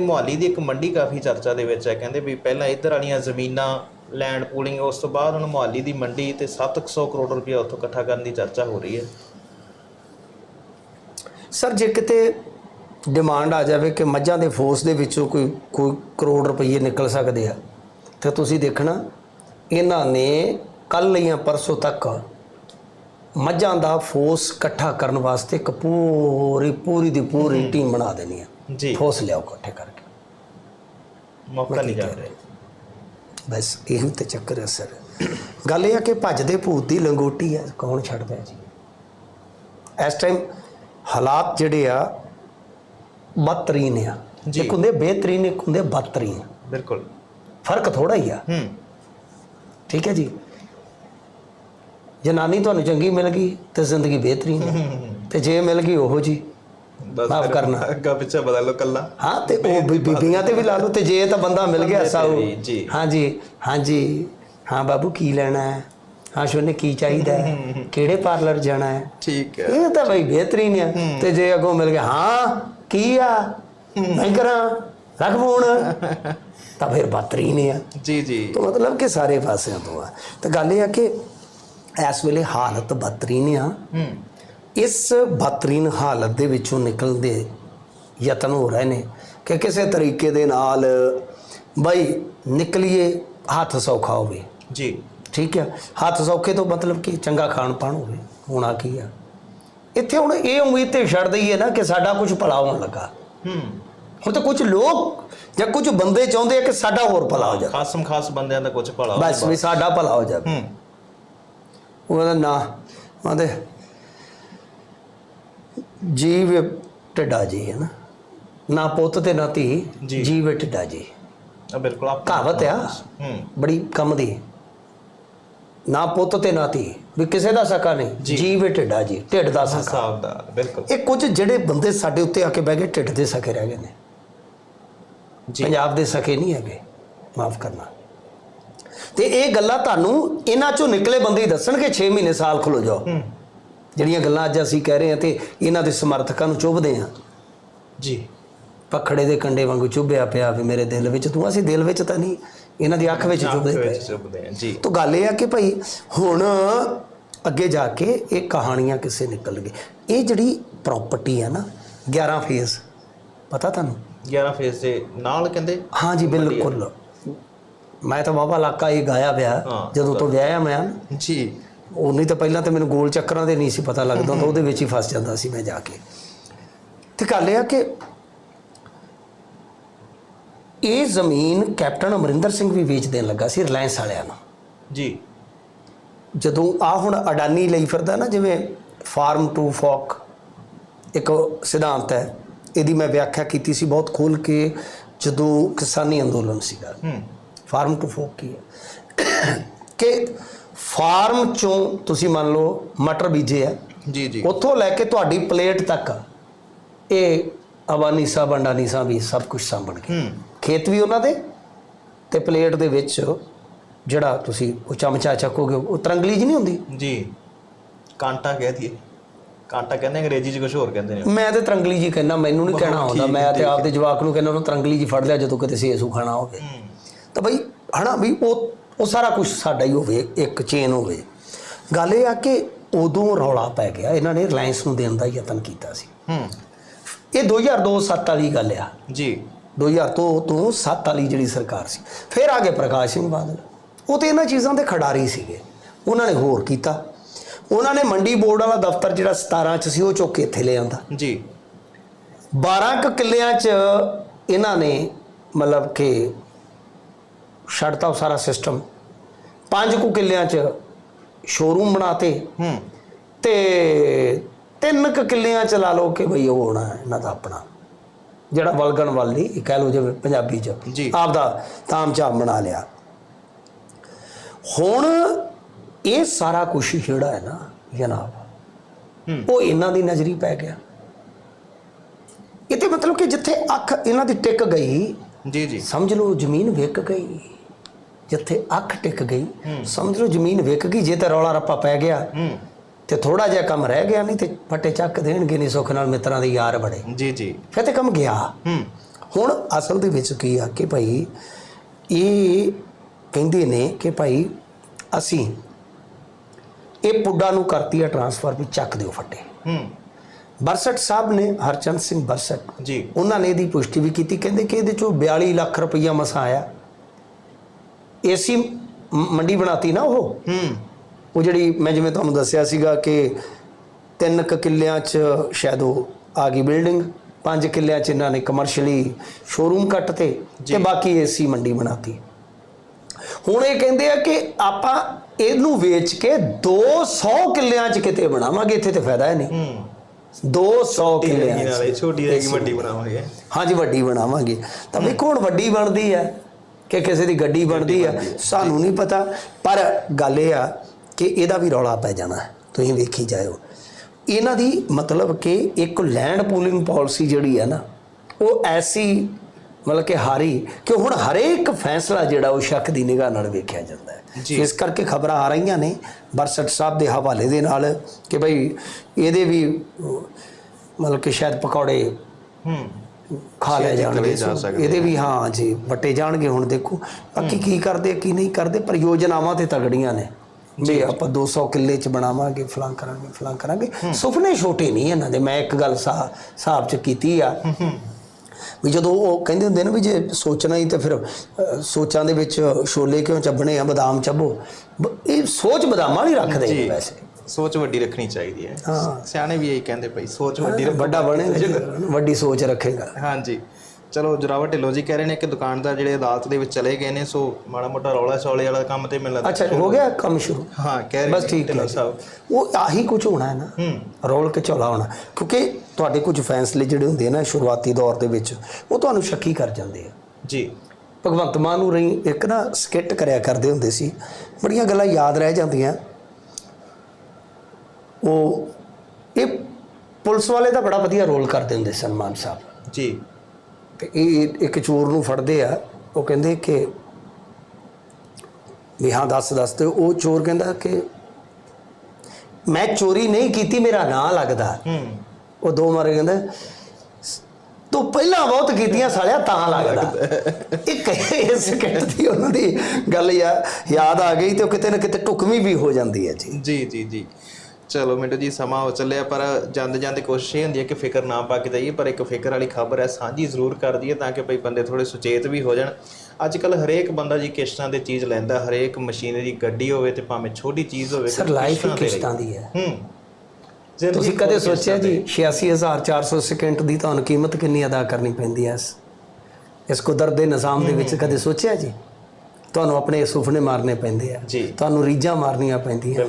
ਮੁਹਾਲੀ ਦੀ ਇੱਕ ਮੰਡੀ ਕਾਫੀ ਚਰਚਾ ਦੇ ਵਿੱਚ ਹੈ। ਕਹਿੰਦੇ ਵੀ ਪਹਿਲਾਂ ਇੱਧਰ ਵਾਲੀਆਂ ਜ਼ਮੀਨਾਂ ਲੈਂਡ ਪੂਲਿੰਗ ਉਸ ਤੋਂ ਬਾਅਦ ਹੁਣ ਮੁਹਾਲੀ ਦੀ ਮੰਡੀ ਤੇ 700 ਕਰੋੜ ਰੁਪਏ ਉੱਥੋਂ ਇਕੱਠਾ ਕਰਨ ਦੀ ਚਰਚਾ ਹੋ ਰਹੀ ਹੈ। ਸਰ ਜੇ ਕਿਤੇ ਡਿਮਾਂਡ ਆ ਜਾਵੇ ਕਿ ਮੱਝਾਂ ਦੇ ਫੋਰਸ ਦੇ ਵਿੱਚੋਂ ਕੋਈ ਕੋਈ ਕਰੋੜ ਰੁਪਏ ਨਿਕਲ ਸਕਦੇ ਆ ਤੇ ਤੁਸੀਂ ਦੇਖਣਾ ਇਹਨਾਂ ਨੇ ਕੱਲ ਜਾਂ ਪਰਸੋਂ ਤੱਕ ਮੱਝਾਂ ਦਾ ਫੋਰਸ ਇਕੱਠਾ ਕਰਨ ਵਾਸਤੇ ਇੱਕ ਪੂਰੀ ਪੂਰੀ ਦੀ ਪੂਰੀ ਟੀਮ ਬਣਾ ਦੇਣੀ ਆ। ਜੀ। ਫੋਰਸ ਲਿਆਓ ਇਕੱਠੇ ਕਰਕੇ। ਮੌਕਾ ਨਹੀਂ ਜਾ ਰਿਹਾ। ਬਸ ਇਹ ਤੇ ਚੱਕਰ ਹੈ ਸਰ ਗੱਲ ਇਹ ਆ ਕਿ ਭੱਜਦੇ ਭੂਤ ਦੀ ਲੰਗੋਟੀ ਹੈ ਕੌਣ ਛੱਡਦਾ ਜੀ? ਇਸ ਟਾਈਮ ਹਾਲਾਤ ਜਿਹੜੇ ਆ ਬਦਤਰੀਨ ਆ। ਇੱਕ ਹੁੰਦੇ ਬਿਹਤਰੀਨ ਇੱਕ ਹੁੰਦੇ ਬਦਤਰੀਨ। ਬਿਲਕੁਲ। ਫ਼ਰਕ ਥੋੜਾ ਹੀ ਆ। ਹੂੰ। ਠੀਕ ਹੈ ਜੀ? ਜਨਾਨੀ ਤੁਹਾਨੂੰ ਚੰਗੀ ਮਿਲ ਗਈ ਤੇ ਜ਼ਿੰਦਗੀ ਬਿਹਤਰੀਨ ਤੇ ਜੇ ਮਿਲ ਗਈ ਉਹੋ ਜੀ। ਮਾਫ਼ ਕਰਨਾ। ਅੱਗਾ ਪਿੱਛਾ ਬਦਲ ਲਓ ਕੱਲਾ। ਹਾਂ ਤੇ ਉਹ ਬੀਬੀਆਂ ਤੇ ਵੀ ਲਾ ਲਓ ਤੇ ਜੇ ਤਾਂ ਬੰਦਾ ਮਿਲ ਗਿਆ ਸਾਊ। ਜੀ। ਹਾਂਜੀ ਹਾਂਜੀ ਹਾਂ ਬਾਬੂ ਕੀ ਲੈਣਾ ਹੈ? ਹਾਂ ਸ਼ੋਨੇ ਕੀ ਚਾਹੀਦਾ ਹੈ? ਕਿਹੜੇ ਪਾਰਲਰ ਜਾਣਾ ਹੈ? ਠੀਕ ਹੈ। ਇਹ ਤਾਂ ਬਈ ਬਿਹਤਰੀਨ ਆ ਤੇ ਜੇ ਅੱਗੋਂ ਮਿਲ ਗਿਆ ਹਾਂ ਕੀ ਆ? ਮੈਂ ਕਰਾਂ ਰੱਖ ਫੋਨ। ਤਾਂ ਫਿਰ ਬਦਤਰੀਨ ਆ। ਜੀ ਜੀ। ਤਾਂ ਮਤਲਬ ਕਿ ਸਾਰੇ ਪਾਸਿਆਂ ਤੋਂ ਆ। ਤਾਂ ਗੱਲ ਇਹ ਆ ਕਿ ਇਸ ਵੇਲੇ ਹਾਲਤ ਬਦਤਰੀਨ ਆ। ਹੂੰ। ਇਸ ਬਦਤਰੀਨ ਹਾਲਤ ਦੇ ਵਿੱਚੋਂ ਨਿਕਲਣ ਦੇ ਯਤਨ ਹੋ ਰਹੇ ਨੇ ਕਿ ਕਿਸੇ ਤਰੀਕੇ ਦੇ ਨਾਲ ਬਈ ਨਿਕਲੀਏ ਹੱਥ ਸੌਖਾ ਹੋਵੇ। ਜੀ। ਠੀਕ ਹੈ ਹੱਥ ਸੌਖੇ ਤੋਂ ਮਤਲਬ ਕਿ? ਚੰਗਾ ਖਾਣ ਪਾਣ ਹੋਵੇ। ਹੋਣਾ ਕੀ ਆ? ਇੱਥੇ ਹੁਣ ਇਹ ਉਮੀਦ ਤੇ ਛੱਡ ਦਈਏ ਨਾ ਕਿ ਸਾਡਾ ਕੁਝ ਭਲਾ ਹੋਣ ਲੱਗਾ। ਹੂੰ। ਹੁਣ ਤਾਂ ਕੁਝ ਲੋਕ ਜਾਂ ਕੁਝ ਬੰਦੇ ਚਾਹੁੰਦੇ ਆ ਕਿ ਸਾਡਾ ਹੋਰ ਭਲਾ ਹੋ ਜਾਵੇ। ਖਾਸਮ ਖਾਸ ਬੰਦਿਆਂ ਦਾ ਕੁਝ ਭਲਾ ਬਸ ਵੀ ਸਾਡਾ ਭਲਾ ਹੋ ਜਾਵੇ। ਹੂੰ। ਉਹਦਾ ਨਾ ਆਂਦੇ ਜੀਵ ਢੱਡਾ ਜੀ ਹੈ ਨਾ। ਨਾ ਪੁੱਤ ਤੇ ਨਾ ਧੀ ਜੀ। ਜੀਵ ਢੱਡਾ ਜੀ। ਆ ਬਿਲਕੁਲ ਆਪ ਕਹਾਵਤ ਆ ਹੂੰ। ਬੜੀ ਕੰਮ ਦੀ। ਨਾ ਪੁੱਤ ਤੇ ਨਾ ਧੀ ਵੀ ਕਿਸੇ ਦਾ ਸਕਾ ਨਹੀਂ। ਜੀਵ ਢੱਡਾ ਜੀ ਢਿੱਡ ਦਾ ਸਕਾ। ਹਿਸਾਬ ਦਾ ਬਿਲਕੁਲ। ਇਹ ਕੁਝ ਜਿਹੜੇ ਬੰਦੇ ਸਾਡੇ ਉੱਤੇ ਆ ਕੇ ਬਹਿ ਗਏ ਢਿੱਡ ਦੇ ਸਕੇ ਰਹਿ ਗਏ ਨੇ ਜੀ। ਪੰਜਾਬ ਦੇ ਸਕੇ ਨਹੀਂ ਹੈਗੇ ਮਾਫ ਕਰਨਾ। ਤੇ ਇਹ ਗੱਲਾਂ ਤੁਹਾਨੂੰ ਇਹਨਾਂ ਚੋਂ ਨਿਕਲੇ ਬੰਦੇ ਹੀ ਦੱਸਣਗੇ 6 ਮਹੀਨੇ ਸਾਲ ਖਲੋ ਜਾਓ। ਹੂੰ। ਜਿਹੜੀਆਂ ਗੱਲਾਂ ਅੱਜ ਅਸੀਂ ਕਹਿ ਰਹੇ ਹਾਂ ਤੇ ਇਹਨਾਂ ਦੇ ਸਮਰਥਕਾਂ ਨੂੰ ਚੁੱਭਦੇ ਹਾਂ। ਜੀ। ਪਖੜੇ ਦੇ ਕੰਡੇ ਵਾਂਗੂ ਚੁੱਭਿਆ ਪਿਆ ਵੀ ਮੇਰੇ ਦਿਲ ਵਿੱਚ ਤੂੰ ਅਸੀਂ ਦਿਲ ਵਿੱਚ ਤਾਂ ਨਹੀਂ ਇਹਨਾਂ ਦੀ ਅੱਖ ਵਿੱਚ ਚੁੱਭਦੇ ਪਏ। ਆ ਜੀ। ਤਾਂ ਗੱਲ ਇਹ ਆ ਕਿ ਭਾਈ ਹੁਣ ਅੱਗੇ ਜਾ ਕੇ ਇਹ ਕਹਾਣੀਆਂ ਕਿਸੇ ਨਿਕਲ ਗਏ ਇਹ ਜਿਹੜੀ ਪ੍ਰਾਪਰਟੀ ਹੈ ਨਾ 11 ਫੇਜ਼ ਪਤਾ ਤੁਹਾਨੂੰ? 11 ਫੇਸ ਦੇ ਨਾਲ ਕਹਿੰਦੇ? ਹਾਂ ਜੀ ਬਿਲਕੁਲ। ਮੈਂ ਤਾਂ ਬਾਬਾ ਇਲਾਕਾ ਇਹ ਗਾਇਆ ਪਿਆ ਜਦੋਂ ਤੋਂ ਵਿਆਹਿਆ ਮੈਂ। ਜੀ। ਉਹ ਨਹੀਂ ਤਾਂ ਪਹਿਲਾਂ ਤਾਂ ਮੈਨੂੰ ਗੋਲ ਚੱਕਰਾਂ ਦੇ ਨਹੀਂ ਸੀ ਪਤਾ ਲੱਗਦਾ ਤਾਂ ਉਹਦੇ ਵਿੱਚ ਹੀ ਫਸ ਜਾਂਦਾ ਸੀ ਮੈਂ ਜਾ ਕੇ। ਤੇ ਗੱਲ ਇਹ ਆ ਕਿ ਇਹ ਜ਼ਮੀਨ ਕੈਪਟਨ ਅਮਰਿੰਦਰ ਸਿੰਘ ਵੀ ਵੇਚ ਦੇਣ ਲੱਗਾ ਸੀ ਰਿਲਾਇੰਸ ਵਾਲਿਆਂ ਨੂੰ। ਜੀ। ਜਦੋਂ ਆ ਹੁਣ ਅਡਾਨੀ ਲਈ ਫਿਰਦਾ ਨਾ ਜਿਵੇਂ ਫਾਰਮ ਟੂ ਫੋਕ ਇੱਕ ਸਿਧਾਂਤ ਹੈ ਇਹਦੀ ਮੈਂ ਵਿਆਖਿਆ ਕੀਤੀ ਸੀ ਬਹੁਤ ਖੋਲ ਕੇ ਜਦੋਂ ਕਿਸਾਨੀ ਅੰਦੋਲਨ ਸੀਗਾ। ਹੂੰ। ਫਾਰਮ ਟੂ ਫੋਕ ਕੀ ਹੈ? ਕਿ ਫਾਰਮ ਚੋਂ ਤੁਸੀਂ ਮੰਨ ਲਓ ਮਟਰ ਬੀਜੇ ਆ ਜੀ ਜੀ। ਉੱਥੋਂ ਲੈ ਕੇ ਤੁਹਾਡੀ ਪਲੇਟ ਤੱਕ ਇਹ ਅਬਾਨੀਸਾ ਬੰਡਾਨੀਸਾ ਵੀ ਸਭ ਕੁਝ ਸਾਂਭਣ ਹੂੰ। ਖੇਤ ਵੀ ਉਹਨਾਂ ਦੇ ਤੇ ਪਲੇਟ ਦੇ ਵਿੱਚ ਜਿਹੜਾ ਤੁਸੀਂ ਉਹ ਚਮਚਾ ਚੱਕੋਗੇ ਉਹ ਤਰੰਗਲੀ ਜੀ ਨਹੀਂ ਹੁੰਦੀ? ਜੀ। ਕਾਂਟਾ ਕਹਿ ਦਈਏ। ਕਾਂਟਾ ਕਹਿੰਦੇ ਅੰਗਰੇਜ਼ੀ 'ਚ ਕੁਝ ਹੋਰ ਕਹਿੰਦੇ ਨੇ। ਮੈਂ ਤੇ ਤਰੰਗਲੀ ਜੀ ਕਹਿੰਦਾ ਮੈਨੂੰ ਨਹੀਂ ਕਹਿਣਾ ਆਉਂਦਾ। ਮੈਂ ਤੇ ਆਪਦੇ ਜਵਾਕ ਨੂੰ ਕਹਿੰਦਾ ਉਹਨੂੰ ਤਰੰਗਲੀ ਜੀ ਫੜ ਲਿਆ ਜਦੋਂ ਕਿਤੇ ਸੇਸੂ ਖਾਣਾ ਹੋਵੇ। ਤਾਂ ਬਈ ਹਨਾ ਵੀ ਉਹ ਉਹ ਸਾਰਾ ਕੁਝ ਸਾਡਾ ਹੀ ਹੋਵੇ ਇੱਕ ਚੇਨ ਹੋਵੇ। ਗੱਲ ਇਹ ਆ ਕਿ ਉਦੋਂ ਰੌਲਾ ਪੈ ਗਿਆ। ਇਹਨਾਂ ਨੇ ਰਿਲਾਇੰਸ ਨੂੰ ਦੇਣ ਦਾ ਯਤਨ ਕੀਤਾ ਸੀ। ਹੂੰ। ਇਹ 2002-7 ਵਾਲੀ ਗੱਲ ਆ। ਜੀ। 2002 ਤੋਂ 7 ਵਾਲੀ ਜਿਹੜੀ ਸਰਕਾਰ ਸੀ। ਫਿਰ ਆ ਗਏ ਪ੍ਰਕਾਸ਼ ਸਿੰਘ ਬਾਦਲ। ਉਹ ਤੇ ਇਹਨਾਂ ਚੀਜ਼ਾਂ ਦੇ ਖਿਡਾਰੀ ਸੀਗੇ। ਉਹਨਾਂ ਨੇ ਹੋਰ ਕੀਤਾ। ਉਹਨਾਂ ਨੇ ਮੰਡੀ ਬੋਰਡ ਵਾਲਾ ਦਫ਼ਤਰ ਜਿਹੜਾ 17 ਚ ਸੀ ਉਹ ਚੁੱਕ ਕੇ ਇੱਥੇ ਲੈ ਆਂਦਾ। ਜੀ। 12 ਕੁ ਕਿੱਲਿਆਂ ਚ ਇਹਨਾਂ ਨੇ ਮਤਲਬ ਕਿ ਛੱਡਤਾ ਉਹ ਸਾਰਾ ਸਿਸਟਮ ਪੰਜ ਕੁ ਕਿੱਲਿਆਂ ਚ ਸ਼ੋਰੂਮ ਬਣਾਤੇ। ਹੂੰ। ਤੇ ਤਿੰਨ ਕੁ ਕਿੱਲਿਆਂ ਚ ਲਾ ਲਓ ਕਿ ਬਈ ਉਹ ਹੋਣਾ ਇਹਨਾਂ ਦਾ ਆਪਣਾ। ਜਿਹੜਾ ਵਲਗਣ ਵਾਲੀ ਕਹਿ ਲਓ ਜਿਵੇਂ ਪੰਜਾਬੀ ਚ। ਜੀ। ਆਪਦਾ ਤਾਮ ਝਾਮ ਬਣਾ ਲਿਆ। ਹੁਣ ਇਹ ਸਾਰਾ ਕੁਝ ਜਿਹੜਾ ਹੈ ਨਾ ਜਨਾਬ ਉਹ ਇਹਨਾਂ ਦੀ ਨਜ਼ਰੀ ਪੈ ਗਿਆ। ਇਹ ਤੇ ਮਤਲਬ ਕਿ ਜਿੱਥੇ ਅੱਖ ਇਹਨਾਂ ਦੀ ਟਿਕ ਗਈ ਜੀ ਜੀ। ਸਮਝ ਲਓ ਜ਼ਮੀਨ ਵਿਕ ਗਈ। ਜਿੱਥੇ ਅੱਖ ਟਿਕ ਗਈ ਸਮਝ ਲਓ ਜ਼ਮੀਨ ਵਿਕ ਗਈ ਜੇ ਤਾਂ ਰੌਲਾ ਰੱਪਾ ਪੈ ਗਿਆ ਤੇ ਥੋੜਾ ਜਿਹਾ ਕੰਮ ਰਹਿ ਗਿਆ ਨਹੀਂ ਤੇ ਫੱਟੇ ਚੱਕ ਦੇਣਗੇ ਨਹੀਂ ਸੁੱਖ ਨਾਲ ਮਿੱਤਰਾਂ ਦੇ ਯਾਰ ਬੜੇ। ਜੀ ਜੀ। ਫਿਰ ਤੇ ਕੰਮ ਗਿਆ। ਹੁਣ ਅਸਲ ਦੇ ਵਿੱਚ ਕੀ ਆ ਕਿ ਭਾਈ ਇਹ ਕਹਿੰਦੇ ਨੇ ਕਿ ਭਾਈ ਅਸੀਂ ਇਹ ਪੁੱਡਾ ਨੂੰ ਕਰਤੀ ਆ ਟਰਾਂਸਫਰ ਵੀ ਚੱਕ ਦਿਓ ਫੱਟੇ। ਹੂੰ। ਬਰਸਟ ਸਾਹਿਬ ਨੇ ਹਰਚੰਦ ਸਿੰਘ ਬਰਸਟ ਜੀ। ਉਹਨਾਂ ਨੇ ਇਹਦੀ ਪੁਸ਼ਟੀ ਵੀ ਕੀਤੀ ਕਹਿੰਦੇ ਕਿ ਇਹਦੇ ਚੋਂ 42 ਲੱਖ ਰੁਪਈਆ ਮਸਾ ਆਇਆ। ਏਸੀ ਮੰਡੀ ਬਣਾਤੀ ਨਾ ਉਹ? ਹੂੰ। ਉਹ ਜਿਹੜੀ ਮੈਂ ਜਿਵੇਂ ਤੁਹਾਨੂੰ ਦੱਸਿਆ ਸੀਗਾ ਕਿ ਤਿੰਨ ਕੁ ਕਿੱਲਿਆਂ 'ਚ ਸ਼ਾਇਦ ਉਹ ਆ ਗਈ ਬਿਲਡਿੰਗ ਪੰਜ ਕਿੱਲਿਆਂ 'ਚ ਇਹਨਾਂ ਨੇ ਕਮਰਸ਼ੀਅਲੀ ਸ਼ੋਰੂਮ ਕੱਟਤੇ ਤੇ ਬਾਕੀ ਏਸੀ ਮੰਡੀ ਬਣਾਤੀ। ਹੁਣ ਇਹ ਕਹਿੰਦੇ ਆ ਕਿ ਆਪਾਂ ਇਹਨੂੰ ਵੇਚ ਕੇ 200 ਕਿੱਲਿਆਂ 'ਚ ਕਿਤੇ ਬਣਾਵਾਂਗੇ ਇੱਥੇ ਤੇ ਫਾਇਦਾ ਹੈ ਨਹੀਂ। ਹੂੰ। 200 ਕਿੱਲਿਆਂ 'ਚ। ਛੋਟੀ ਰਹੇਗੀ ਵੱਡੀ ਬਣਾਵਾਂਗੇ। ਹਾਂਜੀ ਵੱਡੀ ਬਣਾਵਾਂਗੇ। ਤਾਂ ਵੇਖੋ ਹੁਣ ਵੱਡੀ ਬਣਦੀ ਹੈ? ਕਿ ਕਿਸੇ ਦੀ ਗੱਡੀ ਬਣਦੀ ਆ ਸਾਨੂੰ ਨਹੀਂ ਪਤਾ। ਪਰ ਗੱਲ ਇਹ ਆ ਕਿ ਇਹਦਾ ਵੀ ਰੌਲਾ ਪੈ ਜਾਣਾ। ਤੁਸੀਂ ਵੇਖੀ ਜਾਇਓ। ਇਹਨਾਂ ਦੀ ਮਤਲਬ ਕਿ ਇੱਕ ਲੈਂਡ ਪੂਲਿੰਗ ਪਾਲਿਸੀ ਜਿਹੜੀ ਹੈ ਨਾ ਉਹ ਐਸੀ ਮਤਲਬ ਕਿ ਹਾਰੀ ਕਿ ਹੁਣ ਹਰੇਕ ਫੈਸਲਾ ਜਿਹੜਾ ਉਹ ਸ਼ੱਕ ਦੀ ਨਿਗਾਹ ਨਾਲ ਵੇਖਿਆ ਜਾਂਦਾ ਹੈ। ਇਸ ਕਰਕੇ ਖਬਰਾਂ ਆ ਰਹੀਆਂ ਨੇ ਬਰਸਟ ਸਾਹਿਬ ਦੇ ਹਵਾਲੇ ਦੇ ਨਾਲ ਕਿ ਭਈ ਇਹਦੇ ਵੀ ਮਤਲਬ ਕਿ ਸ਼ਾਇਦ ਪਕੌੜੇ ਹੂੰ। ਖਾ ਲਿਆ ਜਾਣਗੇ ਇਹਦੇ ਵੀ ਹਾਂ ਜੀ ਵੱਟੇ ਜਾਣਗੇ ਹੁਣ ਦੇਖੋ। ਬਾਕੀ ਕੀ ਕਰਦੇ ਕੀ ਨਹੀਂ ਕਰਦੇ ਪਰ ਯੋਜਨਾਵਾਂ ਤੇ ਤਗੜੀਆਂ ਨੇ। ਵੀ ਆਪਾਂ 200 ਕਿੱਲੇ ਚ ਬਣਾਵਾਂਗੇ ਫਲਾਂ ਕਰਾਂਗੇ ਫਲਾਂ ਕਰਾਂਗੇ। ਸੁਪਨੇ ਛੋਟੇ ਨਹੀਂ ਇਹਨਾਂ ਦੇ ਮੈਂ ਇੱਕ ਗੱਲ ਹਿਸਾਬ ਚ ਕੀਤੀ ਆ। ਵੀ ਜਦੋਂ ਉਹ ਕਹਿੰਦੇ ਹੁੰਦੇ ਨੇ ਵੀ ਜੇ ਸੋਚਣਾ ਹੀ ਤੇ ਫਿਰ ਸੋਚਾਂ ਦੇ ਵਿੱਚ ਛੋਲੇ ਕਿਉਂ ਚੱਬਣੇ ਆ ਬਦਾਮ ਚੱਬੋ। ਇਹ ਸੋਚ ਬਦਾਮਾਂ ਨਹੀਂ ਰੱਖਦੇ ਵੈਸੇ। ਸੋਚ ਵੱਡੀ ਰੱਖਣੀ ਚਾਹੀਦੀ ਹੈ। ਹਾਂ। ਸਿਆਣੇ ਵੀ ਇਹੀ ਕਹਿੰਦੇ ਭਾਈ ਸੋਚ ਵੱਡੀ ਰੱਖੋ। ਵੱਡਾ ਬਣੇਗਾ ਵੱਡੀ ਸੋਚ ਰੱਖੇਗਾ। ਹਾਂਜੀ। ਚਲੋ ਜਰਾਵਾ ਢਿੱਲੋਂ ਜੀ ਕਹਿ ਰਹੇ ਨੇ ਕਿ ਦੁਕਾਨਦਾਰ ਜਿਹੜੇ ਅਦਾਲਤ ਦੇ ਵਿੱਚ ਚਲੇ ਗਏ ਨੇ ਸੋ ਮਾੜਾ ਮੋਟਾ ਰੌਲਾ ਚੌਲੇ ਵਾਲਾ ਕੰਮ ਤੇ ਮੈਨੂੰ ਲੱਗਦਾ ਅੱਛਾ ਹੋ ਗਿਆ ਕੰਮ ਸ਼ੁਰੂ? ਹਾਂ ਕਹਿ ਰਹੇ ਬਸ ਨੇ ਠੀਕ ਢਿੱਲੋਂ ਹੈ। ਸਾਹਿਬ। ਉਹ ਆਹੀ ਕੁਝ ਹੋਣਾ ਹੈ ਨਾ। ਹੂੰ। ਰੋਲ ਕੇ ਝੋਲਾ ਹੋਣਾ। ਕਿਉਂਕਿ ਤੁਹਾਡੇ ਕੁਝ ਫੈਸਲੇ ਜਿਹੜੇ ਹੁੰਦੇ ਆ ਨਾ ਸ਼ੁਰੂਆਤੀ ਦੌਰ ਦੇ ਵਿੱਚ ਉਹ ਤੁਹਾਨੂੰ ਸ਼ੱਕੀ ਕਰ ਜਾਂਦੇ ਆ। ਜੀ। ਭਗਵੰਤ ਮਾਨ ਨੂੰ ਰਹੀ ਇੱਕ ਨਾ ਸਕਿੱਟ ਕਰਿਆ ਕਰਦੇ ਹੁੰਦੇ ਸੀ। ਬੜੀਆਂ ਗੱਲਾਂ ਯਾਦ ਰਹਿ ਜਾਂਦੀਆਂ। ਉਹ ਇਹ ਪੁਲਿਸ ਵਾਲੇ ਦਾ ਬੜਾ ਵਧੀਆ ਰੋਲ ਕਰਦੇ ਹੁੰਦੇ ਸਨਮਾਨ ਸਾਹਿਬ। ਜੀ। ਤੇ ਇਹ ਇੱਕ ਚੋਰ ਨੂੰ ਫੜਦੇ ਆ ਉਹ ਕਹਿੰਦੇ ਕਿ ਵੀ ਹਾਂ ਦੱਸ ਦੱਸ ਤੇ ਉਹ ਚੋਰ ਕਹਿੰਦਾ ਕਿ ਮੈਂ ਚੋਰੀ ਨਹੀਂ ਕੀਤੀ ਮੇਰਾ ਨਾਂ ਲੱਗਦਾ। ਹੂੰ। ਉਹ ਦੋ ਮਾਰੇ ਕਹਿੰਦੇ ਤੂੰ ਪਹਿਲਾਂ ਬਹੁਤ ਕੀਤੀਆਂ ਸਾਲਿਆ ਤਾਂ ਲੱਗਦਾ। ਇੱਕ ਇਸ ਸਕਿੱਟ ਦੀ ਉਹਨਾਂ ਦੀ ਗੱਲ ਯਾ ਯਾਦ ਆ ਗਈ ਤੇ ਉਹ ਕਿਤੇ ਨਾ ਕਿਤੇ ਟੁਕਵੀਂ ਵੀ ਹੋ ਜਾਂਦੀ ਹੈ ਜੀ। ਜੀ ਜੀ ਜੀ। ਚਲੋ ਮਿੰਟੂ ਜੀ ਸਮਾਂ ਹੋ ਚੱਲਿਆ ਪਰ ਜਾਂਦੇ ਜਾਂਦੇ ਕੋਸ਼ਿਸ਼ ਇਹ ਹੁੰਦੀ ਹੈ ਕਿ ਫਿਕਰ ਨਾ ਪਾ ਕੇ ਜਾਈਏ ਪਰ ਇੱਕ ਫਿਕਰ ਵਾਲੀ ਖਬਰ ਹੈ ਸਾਂਝੀ ਜ਼ਰੂਰ ਕਰ ਦਈਏ ਤਾਂ ਕਿ ਭਈ ਬੰਦੇ ਥੋੜੇ ਸੁਚੇਤ ਵੀ ਹੋ ਜਾਣ। ਅੱਜ ਕੱਲ ਹਰੇਕ ਬੰਦਾ ਜੀ ਕਿਸ਼ਤਾਂ ਤੇ ਚੀਜ਼ ਲੈਂਦਾ ਹਰੇਕ ਮਸ਼ੀਨਰੀ ਗੱਡੀ ਹੋਵੇ ਤੇ ਭਾਵੇਂ ਛੋਟੀ ਚੀਜ਼ ਹੋਵੇ ਸਰ ਲਾਈਫ ਕਿਸ਼ਤਾਂ ਦੀ ਹੈ। ਹੂੰ। ਤੁਸੀਂ ਕਦੇ ਸੋਚਿਆ ਜੀ 86400 ਸਕਿੰਟ ਦੀ ਤੁਹਾਨੂੰ ਕੀਮਤ ਕਿੰਨੀ ਅਦਾ ਕਰਨੀ ਪੈਂਦੀ ਹੈ? ਇਸ ਕੁਦਰਤ ਦੇ ਨਿਜ਼ਾਮ ਦੇ ਵਿੱਚ ਕਦੇ ਸੋਚਿਆ ਜੀ? ਤੁਹਾਨੂੰ ਆਪਣੇ ਸੁਪਨੇ ਮਾਰਨੇ ਪੈਂਦੇ ਆ। ਤੁਹਾਨੂੰ ਰੀਝਾਂ ਮਾਰਨੀਆਂ ਪੈਂਦੀਆਂ।